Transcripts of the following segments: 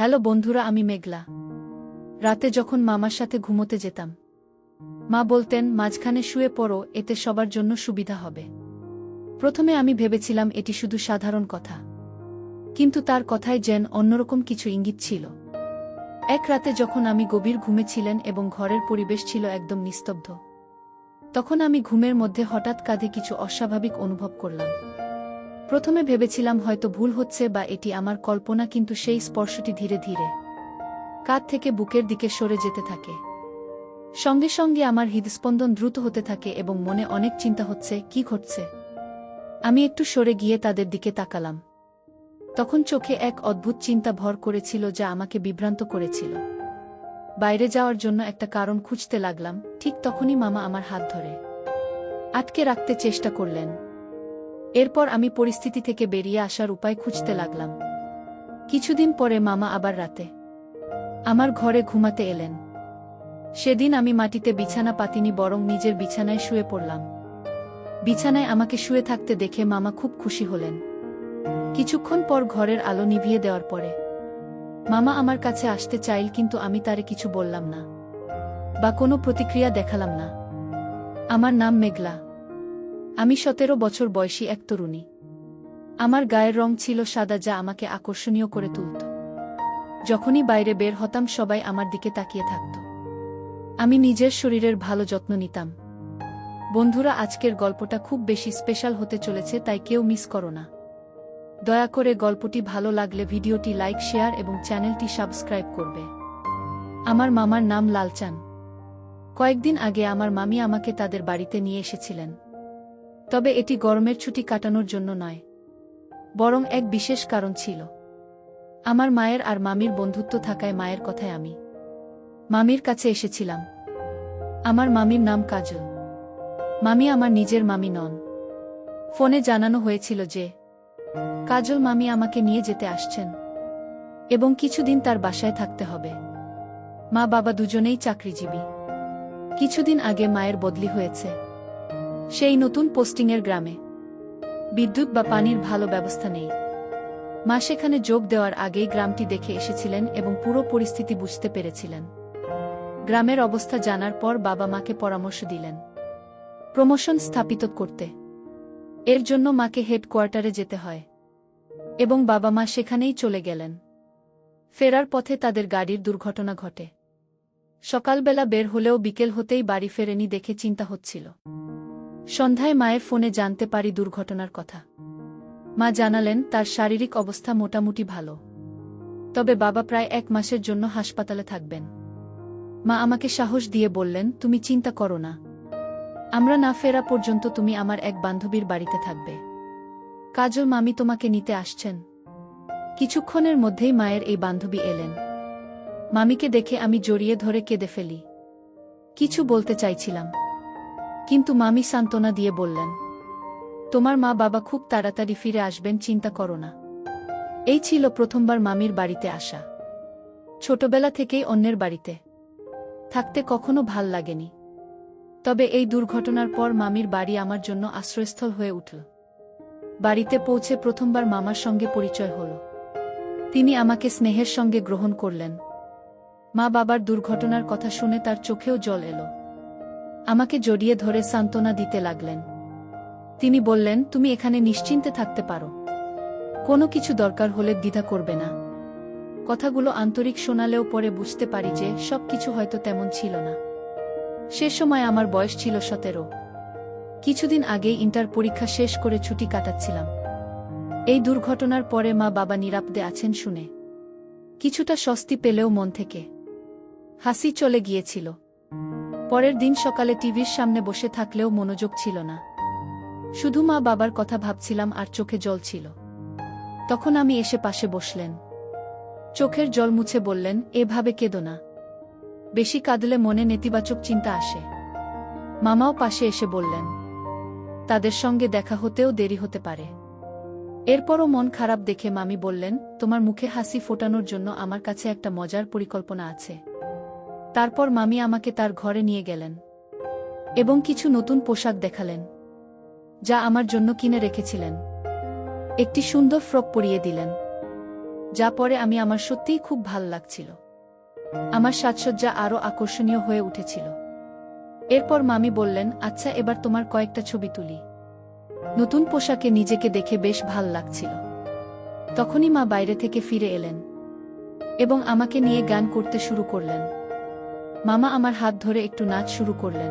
Hello বন্ধুরা, আমি মেঘলা। রাতে যখন মামার সাথে ঘুমোতে যেতাম, মা বলতেন, মাঝখানে শুয়ে পড়ো, এতে সবার জন্য সুবিধা হবে। প্রথমে আমি ভেবেছিলাম এটি শুধু সাধারণ কথা। কিন্তু তার কথায় যেন অন্যরকম কিছু ইঙ্গিত ছিল। এক রাতে যখন আমি গভীর ঘুমেছিলেন এবং ঘরের পরিবেশ ছিল একদম নিস্তব্ধ, তখন আমি ঘুমের মধ্যে হঠাৎ কাঁধে কিছু অস্বাভাবিক অনুভব করলাম। প্রথমে ভেবেছিলাম হয়তো ভুল হচ্ছে বা এটি আমার কল্পনা, কিন্তু সেই স্পর্শটি ধীরে ধীরে কাঁধ থেকে বুকের দিকে সরে যেতে থাকে। সঙ্গে সঙ্গে আমার হৃদস্পন্দন দ্রুত হতে থাকে এবং মনে অনেক চিন্তা হচ্ছে, কি ঘটছে? আমি একটু সরে গিয়ে তাদের দিকে তাকালাম। তখন চোখে এক অদ্ভুত চিন্তা ভর করেছিল যা আমাকে বিভ্রান্ত করেছিল। বাইরে যাওয়ার জন্য একটা কারণ খুঁজতে লাগলাম, ঠিক তখনই মামা আমার হাত ধরে। আটকে রাখতে চেষ্টা করলেন। এরপর আমি পরিস্থিতি থেকে বেরিয়ে আসার উপায় খুঁজতে লাগলাম। কিছুদিন পরে মামা আবার রাতে আমার ঘরে ঘুমাতে এলেন। সেদিন আমি মাটিতে বিছানা পাতিনি, বরং নিজের বিছানায় শুয়ে পড়লাম। বিছানায় আমাকে শুয়ে থাকতে দেখে মামা খুব খুশি হলেন। কিছুক্ষণ পর ঘরের আলো নিভিয়ে দেওয়ার পরে, মামা আমার কাছে আসতে চাইল, কিন্তু আমি তারে কিছু বললাম না, বা কোনো প্রতিক্রিয়া দেখালাম না। আমার নাম মেঘলা। আমি সতেরো বছর বয়সী এক তরুণী। আমার গায়ের রং ছিল সাদা যা আমাকে আকর্ষণীয় করে তুলত। যখনই বাইরে বের হতাম সবাই আমার দিকে তাকিয়ে থাকত। আমি নিজের শরীরের ভালো যত্ন নিতাম। বন্ধুরা, আজকের গল্পটা খুব বেশি স্পেশাল হতে চলেছে, তাই কেউ মিস করো না। দয়া করে গল্পটি ভালো লাগলে ভিডিওটি লাইক, শেয়ার এবং চ্যানেলটি সাবস্ক্রাইব করবে। আমার মামার নাম লালচান। কয়েকদিন আগে আমার মামি আমাকে তাদের বাড়িতে নিয়ে এসেছিলেন। তবে এটি গরমের ছুটি কাটানোর জন্য নয়, বরং এক বিশেষ কারণ ছিল। আমার মায়ের আর মামির বন্ধুত্ব থাকায় মায়ের কথায় আমি মামির কাছে এসেছিলাম। আমার মামির নাম কাজল। মামি আমার নিজের মামি নন। ফোনে জানানো হয়েছিল যে, কাজল মামি আমাকে নিয়ে যেতে আসছেন এবং কিছুদিন তার বাসায় থাকতে হবে। মা বাবা দুজনেই চাকরিজীবী। কিছুদিন আগে মায়ের বদলি হয়েছে। সেই নতুন পোস্টিংয়ের গ্রামে। বিদ্যুৎ বা পানির ভালো ব্যবস্থা নেই। মা সেখানে যোগ দেওয়ার আগেই গ্রামটি দেখে এসেছিলেন এবং পুরো পরিস্থিতি বুঝতে পেরেছিলেন। গ্রামের অবস্থা জানার পর বাবা মাকে পরামর্শ দিলেন। প্রমোশন স্থাপিত করতে। এর জন্য মাকে হেডকোয়ার্টারে যেতে হয়। এবং বাবা মা সেখানেই চলে গেলেন। ফেরার পথে তাদের গাড়ির দুর্ঘটনা ঘটে। সকালবেলা বের হলেও বিকেল হতেই বাড়ি ফেরেনি দেখে চিন্তা হচ্ছিল। সন্ধ্যায় মায়ের ফোনে জানতে পারি দুর্ঘটনার কথা। মা জানালেন, তার শারীরিক অবস্থা মোটামুটি ভালো। তবে বাবা প্রায় এক মাসের জন্য হাসপাতালে থাকবেন। মা আমাকে সাহস দিয়ে বললেন, তুমি চিন্তা করো না। আমরা না ফেরা পর্যন্ত তুমি আমার এক বান্ধবীর বাড়িতে থাকবে। কাজল মামি তোমাকে নিতে আসছেন। কিছুক্ষণের মধ্যেই মায়ের এই বান্ধবী এলেন। মামিকে দেখে আমি জড়িয়ে ধরে কেঁদে ফেলি। কিছু বলতে চাইছিলাম। কিন্তু মামি সান্ত্বনা দিয়ে বললেন, তোমার মা বাবা খুব তাড়াতাড়ি ফিরে আসবেন, চিন্তা করো না। এই ছিল প্রথমবার মামির বাড়িতে আসা। ছোটবেলা থেকেই অন্যের বাড়িতে। থাকতে কখনো ভালো লাগেনি। তবে এই দুর্ঘটনার পর মামির বাড়ি আমার জন্য আশ্রয়স্থল হয়ে উঠল। বাড়িতে পৌঁছে প্রথমবার মামার সঙ্গে পরিচয় হল। তিনি আমাকে স্নেহের সঙ্গে গ্রহণ করলেন। মা বাবার দুর্ঘটনার কথা শুনে তার চোখেও জল এলো। আমাকে জড়িয়ে ধরে সান্ত্বনা দিতে লাগলেন। তিনি বললেন, তুমি এখানে নিশ্চিন্তে থাকতে পারো। কোনো কিছু দরকার হলে দ্বিধা করবে না। কথাগুলো আন্তরিক শোনালেও পরে বুঝতে পারি যে সব কিছু হয়তো তেমন ছিল না। সে সময় আমার বয়স ছিল সতেরো। কিছুদিন আগেই ইন্টার পরীক্ষা শেষ করে ছুটি কাটাচ্ছিলাম। এই দুর্ঘটনার পরে মা বাবা নিরাপদে আছেন শুনে। কিছুটা স্বস্তি পেলেও মন থেকে। হাসি চলে গিয়েছিল। পরের দিন সকালে টিভির সামনে বসে থাকলেও মনোযোগ ছিল না। শুধু মা বাবার কথা ভাবছিলাম আর চোখে জল ছিল। তখন আমি এসে পাশে বসলেন। চোখের জল মুছে বললেন, এভাবে কেঁদো না। বেশি কাঁদলে মনে নেতিবাচক চিন্তা আসে। মামাও পাশে এসে বললেন, তাদের সঙ্গে দেখা হতেও দেরি হতে পারে। এরপরও মন খারাপ দেখে মামি বললেন, তোমার মুখে হাসি ফোটানোর জন্য আমার কাছে একটা মজার পরিকল্পনা আছে। তারপর মামি আমাকে তার ঘরে নিয়ে গেলেন। এবং কিছু নতুন পোশাক দেখালেন, যা আমার জন্য কিনে রেখেছিলেন। একটি সুন্দর ফ্রক পরিয়ে দিলেন, যা পরে আমি আমার সত্যিই খুব ভালো লাগছিল। আমার সাজসজ্জা আরও আকর্ষণীয় হয়ে উঠেছিল। এরপর মামি বললেন আচ্ছা এবার তোমার কয়েকটা ছবি তুলি। নতুন পোশাকে নিজেকে দেখে বেশ ভালো লাগছিল। তখনই মা বাইরে থেকে ফিরে এলেন এবং আমাকে নিয়ে গান করতে শুরু করলেন। মামা আমার হাত ধরে একটু নাচ শুরু করলেন।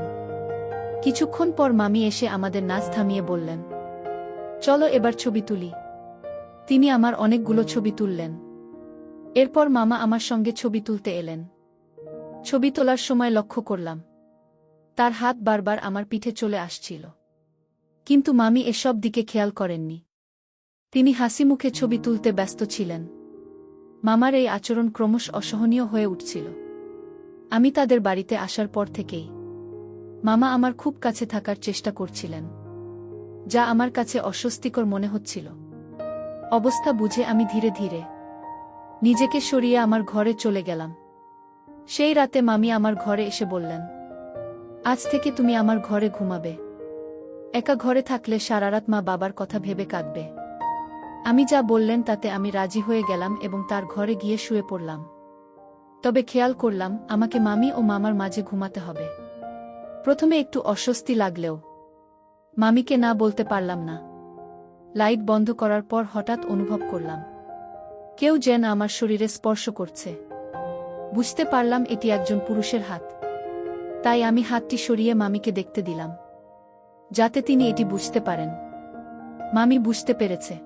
কিছুক্ষণ পর মামি এসে আমাদের নাচ থামিয়ে বললেন, চলো এবার ছবি তুলি। তিনি আমার অনেকগুলো ছবি তুললেন। এরপর মামা আমার সঙ্গে ছবি তুলতে এলেন। ছবি তোলার সময় লক্ষ্য করলাম, তার হাত বারবার আমার পিঠে চলে আসছিল। কিন্তু মামি এসব দিকে খেয়াল করেননি। তিনি হাসি মুখে ছবি তুলতে ব্যস্ত ছিলেন। মামার এই আচরণ ক্রমশ অসহনীয় হয়ে উঠছিল। আমি তাদের বাড়িতে আসার পর থেকেই। মামা আমার খুব কাছে থাকার চেষ্টা করছিলেন। যা আমার কাছে অস্বস্তিকর মনে হচ্ছিল। অবস্থা বুঝে আমি ধীরে ধীরে নিজেকে সরিয়ে আমার ঘরে চলে গেলাম। সেই রাতে মামি আমার ঘরে এসে বললেন, আজ থেকে তুমি আমার ঘরে ঘুমাবে। একা ঘরে থাকলে সারারাত মা বাবার কথা ভেবে কাঁদবে। আমি যা বললেন তাতে আমি রাজি হয়ে গেলাম এবং তার ঘরে গিয়ে শুয়ে পড়লাম। তবে খেয়াল করলাম, আমাকে মামি ও মামার মাঝে ঘুমাতে হবে। প্রথমে একটু অস্বস্তি লাগলেও। মামিকে না বলতে পারলাম না। লাইট বন্ধ করার পর হঠাৎ অনুভব করলাম। কেউ যেন আমার শরীরে স্পর্শ করছে। বুঝতে পারলাম এটি একজন পুরুষের হাত। তাই আমি হাতটি সরিয়ে মামিকে দেখতে দিলাম। যাতে তিনি এটি বুঝতে পারেন। মামি বুঝতে পেরেছে।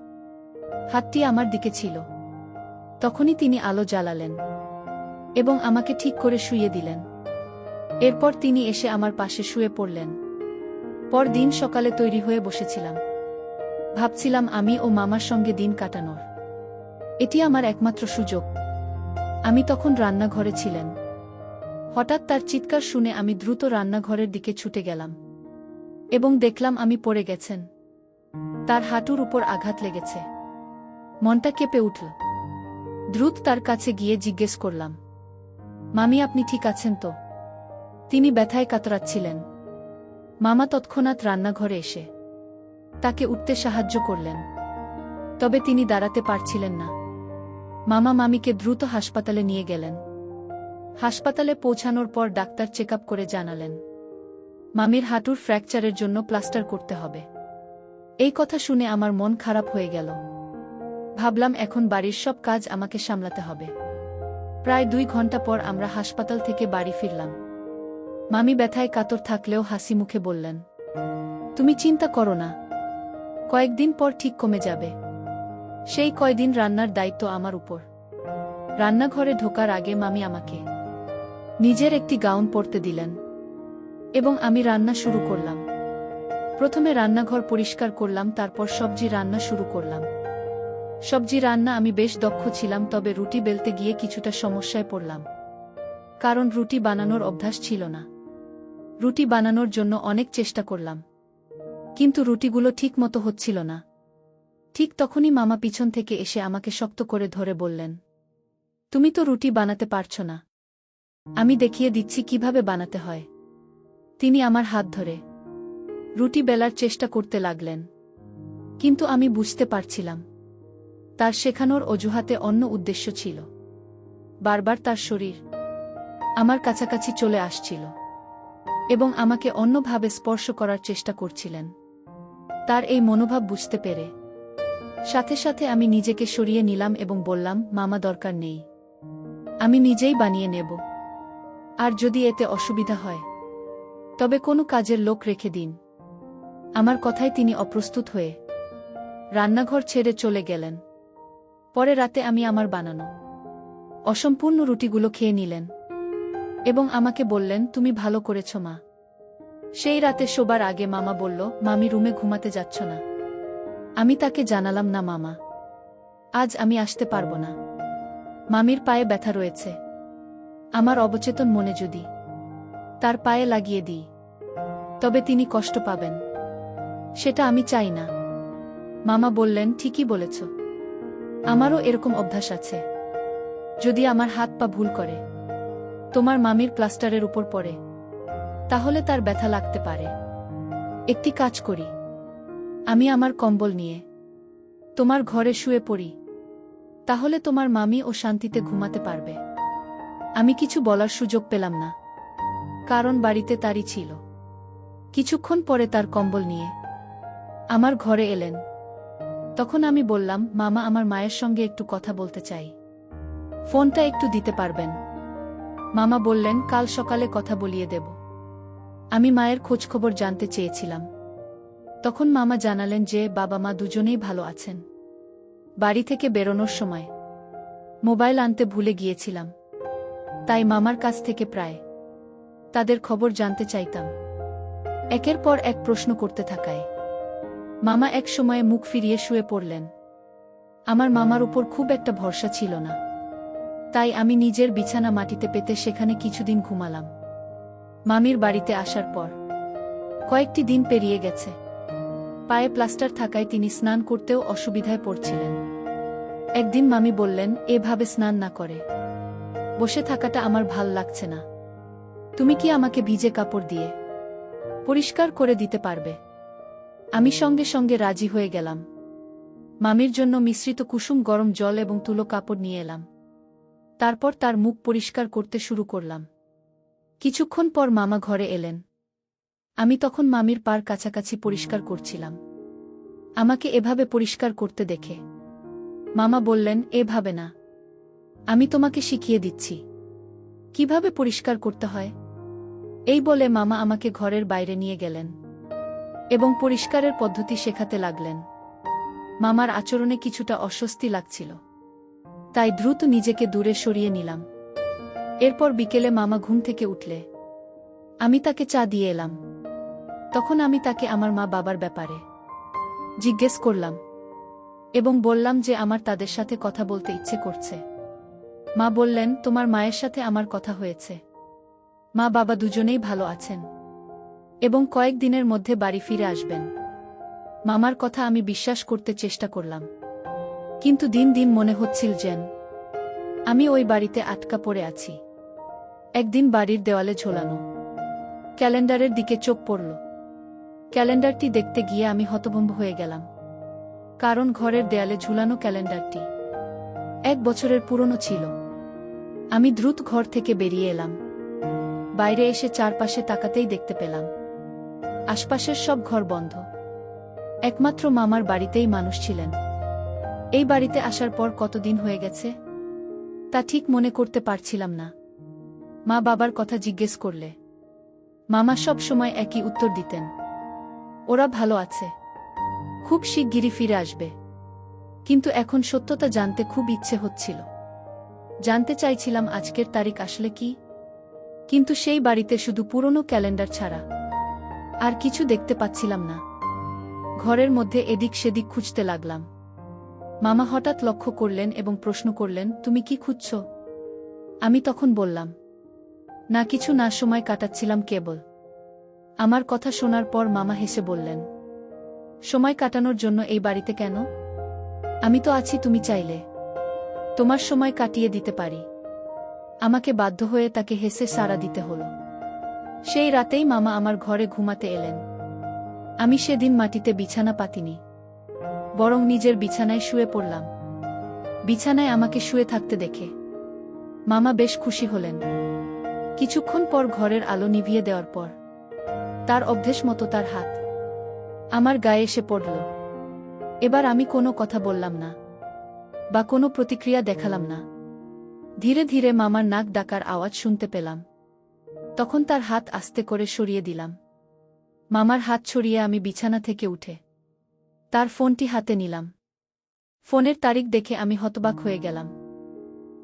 হাতটি আমার দিকে ছিল। তখনই তিনি আলো জ্বালালেন। এবং আমাকে ঠিক করে শুয়ে দিলেন। এরপর তিনি এসে আমার পাশে শুয়ে পড়লেন। পরদিন সকালে তৈরি হয়ে বসেছিলাম। ভাবছিলাম আমি ও মামার সঙ্গে দিন কাটানোর। এটি আমার একমাত্র সুযোগ। আমি তখন রান্নাঘরে ছিলেন। হঠাৎ তার চিৎকার শুনে আমি দ্রুত রান্নাঘরের দিকে ছুটে গেলাম। এবং দেখলাম আমি পড়ে গেছেন। তার হাঁটুর উপর আঘাত লেগেছে। মনটা কেঁপে উঠল। দ্রুত তার কাছে গিয়ে জিজ্ঞেস করলাম মামি, আপনি ঠিক আছেন তো? তিনি ব্যথায় কাতরাচ্ছিলেন। মামা তৎক্ষণাৎ রান্নাঘরে এসে তাকে উঠতে সাহায্য করলেন। তবে তিনি দাঁড়াতে পারছিলেন না। মামা মামিকে দ্রুত হাসপাতালে নিয়ে গেলেন। হাসপাতালে পৌঁছানোর পর ডাক্তার চেক করে জানালেন, মামির হাঁটুর ফ্র্যাকচারের জন্য প্লাস্টার করতে হবে। এই কথা শুনে আমার মন খারাপ হয়ে গেল। ভাবলাম, এখন বাড়ির সব কাজ আমাকে সামলাতে হবে। প্রায় দুই ঘণ্টা পর আমরা হাসপাতাল থেকে বাড়ি ফিরলাম। মামি ব্যথায় কাতর থাকলেও হাসি মুখে বললেন, তুমি চিন্তা করো না। কয়েকদিন পর ঠিক কমে যাবে। সেই কয়দিন রান্নার দায়িত্ব আমার উপর। রান্নাঘরে ঢোকার আগে মামি আমাকে নিজের একটি গাউন পরতে দিলেন এবং আমি রান্না শুরু করলাম। প্রথমে রান্নাঘর পরিষ্কার করলাম, তারপর সবজি রান্না শুরু করলাম। সবজি রান্না আমি বেশ দক্ষ ছিলাম, তবে রুটি বেলতে গিয়ে কিছুটা সমস্যায় পড়লাম। কারণ রুটি বানানোর অভ্যাস ছিল না। রুটি বানানোর জন্য অনেক চেষ্টা করলাম। কিন্তু রুটিগুলো ঠিক মতো হচ্ছিল না। ঠিক তখনই মামা পিছন থেকে এসে আমাকে শক্ত করে ধরে বললেন, তুমি তো রুটি বানাতে পারছ না। আমি দেখিয়ে দিচ্ছি কীভাবে বানাতে হয়। তিনি আমার হাত ধরে রুটি বেলার চেষ্টা করতে লাগলেন। কিন্তু আমি বুঝতে পারছিলাম তার শেখানোর অজুহাতে অন্য উদ্দেশ্য ছিল। বারবার তার শরীর আমার কাছাকাছি চলে আসছিল এবং আমাকে অন্যভাবে স্পর্শ করার চেষ্টা করছিলেন। তার এই মনোভাব বুঝতে পেরে সাথে সাথে আমি নিজেকে সরিয়ে নিলাম এবং বললাম, মামা, দরকার নেই। আমি নিজেই বানিয়ে নেব। আর যদি এতে অসুবিধা হয়, তবে কোনো কাজের লোক রেখে দিন। আমার কথায় তিনি অপ্রস্তুত হয়ে রান্নাঘর ছেড়ে চলে গেলেন। পরে রাতে আমি আমার বানানো অসম্পূর্ণ রুটিগুলো খেয়ে নিলেন এবং আমাকে বললেন, তুমি ভালো করেছ, মা। সেই রাতে শোবার আগে মামা বলল, মামি রুমে ঘুমাতে যাচ্ছ না। আমি তাকে জানালাম, না, মামা। আজ আমি আসতে পারব না। মামির পায়ে ব্যথা রয়েছে। আমার অবচেতন মনে যদি তার পায়ে লাগিয়ে দিই, তবে তিনি কষ্ট পাবেন। সেটা আমি চাই না। মামা বললেন, ঠিকই বলেছ। আমারও এরকম অভ্যাস আছে। যদি আমার হাত পা ভুল করে, তোমার মামির প্লাস্টারের উপর পড়ে, তাহলে তার ব্যথা লাগতে পারে। একটি কাজ করি। আমি আমার কম্বল নিয়ে তোমার ঘরে শুয়ে পড়ি। তাহলে তোমার মামি ও শান্তিতে ঘুমাতে পারবে। আমি কিছু বলার সুযোগ পেলাম না। কারণ বাড়িতে তারই ছিল। কিছুক্ষণ পরে তার কম্বল নিয়ে আমার ঘরে এলেন। তখন আমি বললাম, মামা, আমার মায়ের সঙ্গে একটু কথা বলতে চাই। ফোনটা একটু দিতে পারবেন? মামা বললেন, কাল সকালে কথা বলিয়ে দেব। আমি মায়ের খোঁজখবর জানতে চেয়েছিলাম। তখন মামা জানালেন যে, বাবা মা দুজনেই ভালো আছেন। বাড়ি থেকে বেরোনোর সময় মোবাইল আনতে ভুলে গিয়েছিলাম। তাই মামার কাছ থেকে প্রায় তাদের খবর জানতে চাইতাম। একের পর এক প্রশ্ন করতে থাকায় মামা এক সময়ে মুখ ফিরিয়ে শুয়ে পড়লেন। আমার মামার উপর খুব একটা ভরসা ছিল না। তাই আমি নিজের বিছানা মাটিতে পেতে সেখানে কিছুদিন ঘুমালাম। মামির বাড়িতে আসার পর। কয়েকটি দিন পেরিয়ে গেছে। পায়ে প্লাস্টার থাকায় তিনি স্নান করতেও অসুবিধায় পড়ছিলেন। একদিন মামি বললেন, এভাবে স্নান না করে। বসে থাকাটা আমার ভালো লাগছে না। তুমি কি আমাকে ভিজে কাপড় দিয়ে পরিষ্কার করে দিতে পারবে? আমি সঙ্গে সঙ্গে রাজি হয়ে গেলাম। মামির জন্য মিশ্রিত কুসুম গরম জল এবং তুলো কাপড় নিয়ে এলাম। তারপর তার মুখ পরিষ্কার করতে শুরু করলাম। কিছুক্ষণ পর মামা ঘরে এলেন। আমি তখন মামির পার কাছাকাছি পরিষ্কার করছিলাম। আমাকে এভাবে পরিষ্কার করতে দেখে। মামা বললেন, এভাবে না। আমি তোমাকে শিখিয়ে দিচ্ছি। কীভাবে পরিষ্কার করতে হয়? এই বলে মামা আমাকে ঘরের বাইরে নিয়ে গেলেন। এবং পরিষ্কারের পদ্ধতি শেখাতে লাগলেন। মামার আচরণে কিছুটা অস্বস্তি লাগছিল। তাই দ্রুত নিজেকে দূরে সরিয়ে নিলাম। এরপর বিকেলে মামা ঘুম থেকে উঠলে। আমি তাকে চা দিয়ে এলাম। তখন আমি তাকে আমার মা বাবার ব্যাপারে জিজ্ঞেস করলাম এবং বললাম যে আমার তাদের সাথে কথা বলতে ইচ্ছে করছে। মা বললেন, তোমার মায়ের সাথে আমার কথা হয়েছে। মা বাবা দুজনেই ভালো আছেন। এবং কয়েক দিনের মধ্যে বাড়ি ফিরে আসবেন। মামার কথা আমি বিশ্বাস করতে চেষ্টা করলাম। কিন্তু দিন দিন মনে হচ্ছিল যেন আমি ওই বাড়িতে আটকা পড়ে আছি। একদিন বাড়ির দেওয়ালে ঝোলানো। ক্যালেন্ডারের দিকে চোখ পড়ল। ক্যালেন্ডারটি দেখতে গিয়ে আমি হতভম্ব হয়ে গেলাম। কারণ ঘরের দেয়ালে ঝুলানো ক্যালেন্ডারটি এক বছরের পুরনো ছিল। আমি দ্রুত ঘর থেকে বেরিয়ে এলাম। বাইরে এসে চারপাশে তাকাতেই দেখতে পেলাম। আশপাশের সব ঘর বন্ধ। একমাত্র মামার বাড়িতেই মানুষ ছিলেন। এই বাড়িতে আসার পর কতদিন হয়ে গেছে? তা ঠিক মনে করতে পারছিলাম না। মা বাবার কথা জিজ্ঞেস করলে। মামা সব সময় একই উত্তর দিতেন। ওরা ভালো আছে। খুব শিগগিরই ফিরে আসবে। কিন্তু এখন সত্যতা জানতে খুব ইচ্ছে হচ্ছিল। জানতে চাইছিলাম আজকের তারিখ আসলে কি? কিন্তু সেই বাড়িতে শুধু পুরনো ক্যালেন্ডার ছাড়া। আর কিছু দেখতে পাচ্ছিলাম না। ঘরের মধ্যে এদিক সেদিক খুঁজতে লাগলাম। মামা হঠাৎ লক্ষ্য করলেন এবং প্রশ্ন করলেন, তুমি কি খুঁজছ? আমি তখন বললাম, না, কিছু না, সময় কাটাচ্ছিলাম কেবল। আমার কথা শোনার পর মামা হেসে বললেন, সময় কাটানোর জন্য এই বাড়িতে কেন? আমি তো আছি, তুমি চাইলে। তোমার সময় কাটিয়ে দিতে পারি। আমাকে বাধ্য হয়ে তাকে হেসে সাড়া দিতে হলো। সেই রাতেই মামা আমার ঘরে ঘুমাতে এলেন। আমি সেদিন মাটিতে বিছানা পাতিনি। বরং নিজের বিছানায় শুয়ে পড়লাম। বিছানায় আমাকে শুয়ে থাকতে দেখে। মামা বেশ খুশি হলেন। কিছুক্ষণ পর ঘরের আলো নিভিয়ে দেওয়ার পর, তার অভ্যেস মতো তার হাত আমার গায়ে এসে পড়ল। এবার আমি কোনো কথা বললাম না, বা কোনো প্রতিক্রিয়া দেখালাম না। ধীরে ধীরে মামার নাক ডাকার আওয়াজ শুনতে পেলাম। তখন তার হাত আস্তে করে সরিয়ে দিলাম। মামার হাত ছড়িয়ে আমি বিছানা থেকে উঠে তার ফোনটি হাতে নিলাম। ফোনের তারিখ দেখে আমি হতবাক হয়ে গেলাম।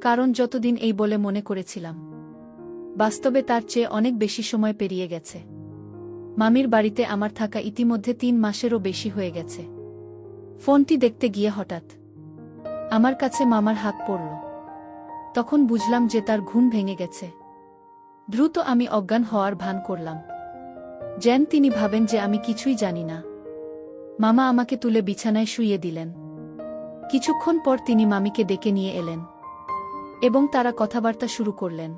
কারণ যতদিন এই বলে মনে করেছিলাম, বাস্তবে তার চেয়ে অনেক বেশি সময় পেরিয়ে গেছে। মামির বাড়িতে আমার থাকা ইতিমধ্যে তিন মাসেরও বেশি হয়ে গেছে। ফোনটি দেখতে গিয়ে হঠাৎ আমার কাছে মামার হাত পড়ল। তখন বুঝলাম যে তার ঘুম ভেঙে গেছে। দ্রুত আমি অজ্ঞান হওয়ার ভান করলাম। যেন তিনি ভাবেন যে আমি কিছুই জানি না। মামা আমাকে তুলে বিছানায় শুইয়ে দিলেন। কিছুক্ষণ পর তিনি মামিকে ডেকে নিয়ে এলেন এবং তারা কথাবার্তা শুরু করলেন।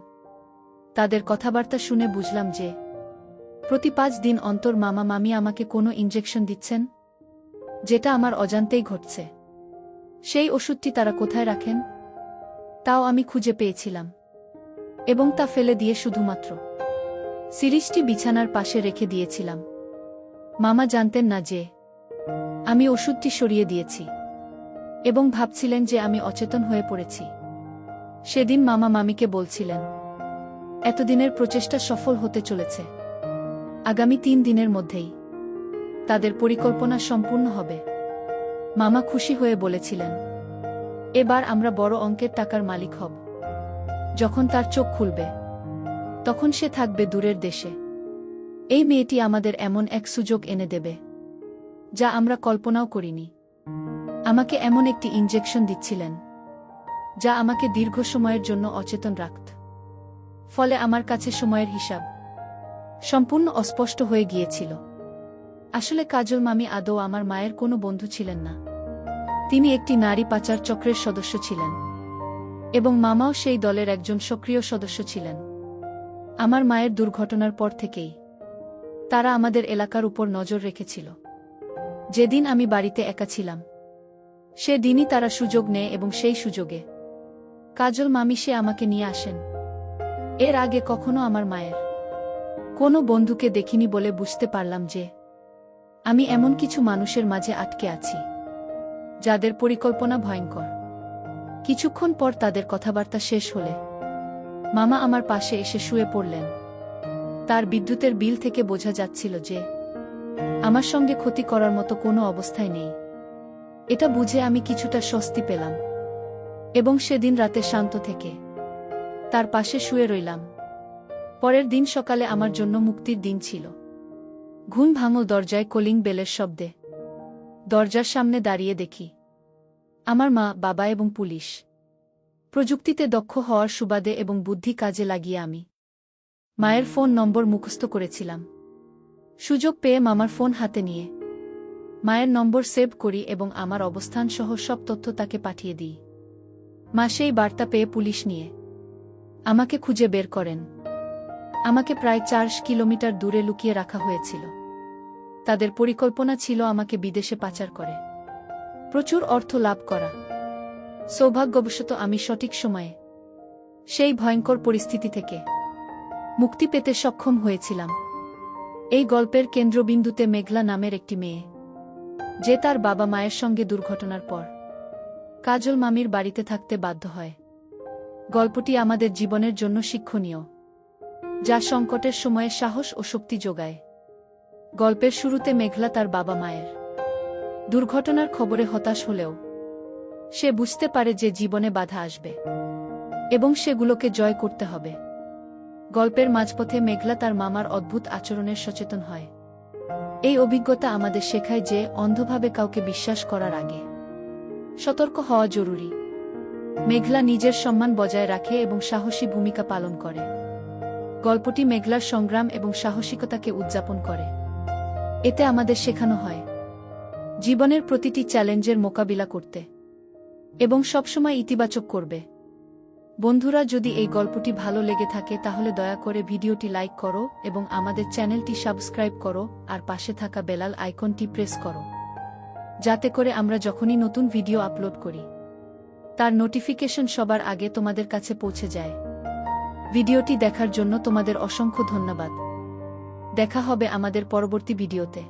তাদের কথাবার্তা শুনে বুঝলাম যে, প্রতি পাঁচ দিন অন্তর মামা মামি আমাকে কোনো ইঞ্জেকশন দিচ্ছেন, যেটা আমার অজান্তেই ঘটছে। সেই ওষুধটি তারা কোথায় রাখেন, তাও আমি খুঁজে পেয়েছিলাম। এবং তা ফেলে দিয়ে শুধুমাত্র। সিরিজটি বিছানার পাশে রেখে দিয়েছিলাম। মামা জানতেন না যে, আমি ওষুধটি সরিয়ে দিয়েছি এবং ভাবছিলেন যে আমি অচেতন হয়ে পড়েছি। সেদিন মামা মামিকে বলছিলেন, এতদিনের প্রচেষ্টা সফল হতে চলেছে। আগামী তিন দিনের মধ্যেই তাদের পরিকল্পনা সম্পূর্ণ হবে। মামা খুশি হয়ে বলেছিলেন, এবার আমরা বড় অঙ্কের টাকার মালিক হব। যখন তার চোখ খুলবে, তখন সে থাকবে দূরের দেশে। এই মেয়েটি আমাদের এমন এক সুযোগ এনে দেবে, যা আমরা কল্পনাও করিনি। আমাকে এমন একটি ইঞ্জেকশন দিচ্ছিলেন, যা আমাকে দীর্ঘ সময়ের জন্য অচেতন রাখত। ফলে আমার কাছে সময়ের হিসাব সম্পূর্ণ অস্পষ্ট হয়ে গিয়েছিল। আসলে কাজল মামি আদৌ আমার মায়ের কোনো বন্ধু ছিলেন না। তিনি একটি নারী পাচার চক্রের সদস্য ছিলেন। এবং মামাও সেই দলের একজন সক্রিয় সদস্য ছিলেন। আমার মায়ের দুর্ঘটনার পর থেকেই তারা আমাদের এলাকার উপর নজর রেখেছিল। যেদিন আমি বাড়িতে একা ছিলাম, সেদিনই তারা সুযোগ নেয় এবং সেই সুযোগে কাজল মামি সে আমাকে নিয়ে আসেন। এর আগে কখনো আমার মায়ের কোনো বন্ধুকে দেখিনি বলে বুঝতে পারলাম যে আমি এমন কিছু মানুষের মাঝে আটকে আছি, যাদের পরিকল্পনা ভয়ঙ্কর। কিছুক্ষণ পর তাদের কথাবার্তা শেষ হলে, মামা আমার পাশে এসে শুয়ে পড়লেন। তার বিদ্যুতের বিল থেকে বোঝা যাচ্ছিল যে, আমার সঙ্গে ক্ষতি করার মতো কোনো অবস্থায় নেই। এটা বুঝে আমি কিছুটা স্বস্তি পেলাম। এবং সেদিন রাতে শান্ত থেকে তার পাশে শুয়ে রইলাম। পরের দিন সকালে আমার জন্য মুক্তির দিন ছিল। ঘুম ভাঙল দরজায় কলিং বেলের শব্দে। দরজার সামনে দাঁড়িয়ে দেখি আমার মা, বাবা এবং পুলিশ। প্রযুক্তিতে দক্ষ হওয়ার সুবাদে এবং বুদ্ধি কাজে লাগিয়ে আমি। মায়ের ফোন নম্বর মুখস্থ করেছিলাম। সুযোগ পেয়ে মামার ফোন হাতে নিয়ে। মায়ের নম্বর সেভ করি এবং আমার অবস্থান সহ সব তথ্য তাকে পাঠিয়ে দিই। মা সেই বার্তা পেয়ে পুলিশ নিয়ে। আমাকে খুঁজে বের করেন। আমাকে প্রায় চার কিলোমিটার দূরে লুকিয়ে রাখা হয়েছিল। তাদের পরিকল্পনা ছিল আমাকে বিদেশে পাচার করে। প্রচুর অর্থ লাভ করা। সৌভাগ্যবশত আমি সঠিক সময়ে সেই ভয়ঙ্কর পরিস্থিতি থেকে মুক্তি পেতে সক্ষম হয়েছিলাম। এই গল্পের কেন্দ্রবিন্দুতে মেঘলা নামের একটি মেয়ে, যে তার বাবা মায়ের সঙ্গে দুর্ঘটনার পর কাজল মামির বাড়িতে থাকতে বাধ্য হয়। গল্পটি আমাদের জীবনের জন্য শিক্ষণীয়, যা সংকটের সময়ে সাহস ও শক্তি যোগায়। গল্পের শুরুতে মেঘলা তার বাবা মায়ের দুর্ঘটনার খবরে হতাশ হলেও, সে বুঝতে পারে যে জীবনে বাধা আসবে এবং সেগুলোকে জয় করতে হবে। গল্পের মাঝপথে মেঘলা তার মামার অদ্ভুত আচরণের সচেতন হয়। এই অভিজ্ঞতা আমাদের শেখায় যে অন্ধভাবে কাউকে বিশ্বাস করার আগে সতর্ক হওয়া জরুরি। মেঘলা নিজের সম্মান বজায় রাখে এবং সাহসী ভূমিকা পালন করে। গল্পটি মেঘলার সংগ্রাম এবং সাহসিকতাকে উদযাপন করে। এতে আমাদের শেখানো হয় জীবনের প্রতিটি চ্যালেঞ্জের মোকাবিলা করতে এবং সবসময় ইতিবাচক করবে। বন্ধুরা, যদি এই গল্পটি ভালো লেগে থাকে, তাহলে দয়া করে ভিডিওটি লাইক করো এবং আমাদের চ্যানেলটি সাবস্ক্রাইব করো আর পাশে থাকা বেলাল আইকনটি প্রেস করো, যাতে করে আমরা যখনই নতুন ভিডিও আপলোড করি, তার নোটিফিকেশন সবার আগে তোমাদের কাছে পৌঁছে যায়। ভিডিওটি দেখার জন্য তোমাদের অসংখ্য ধন্যবাদ। দেখা হবে আমাদের পরবর্তী ভিডিওতে।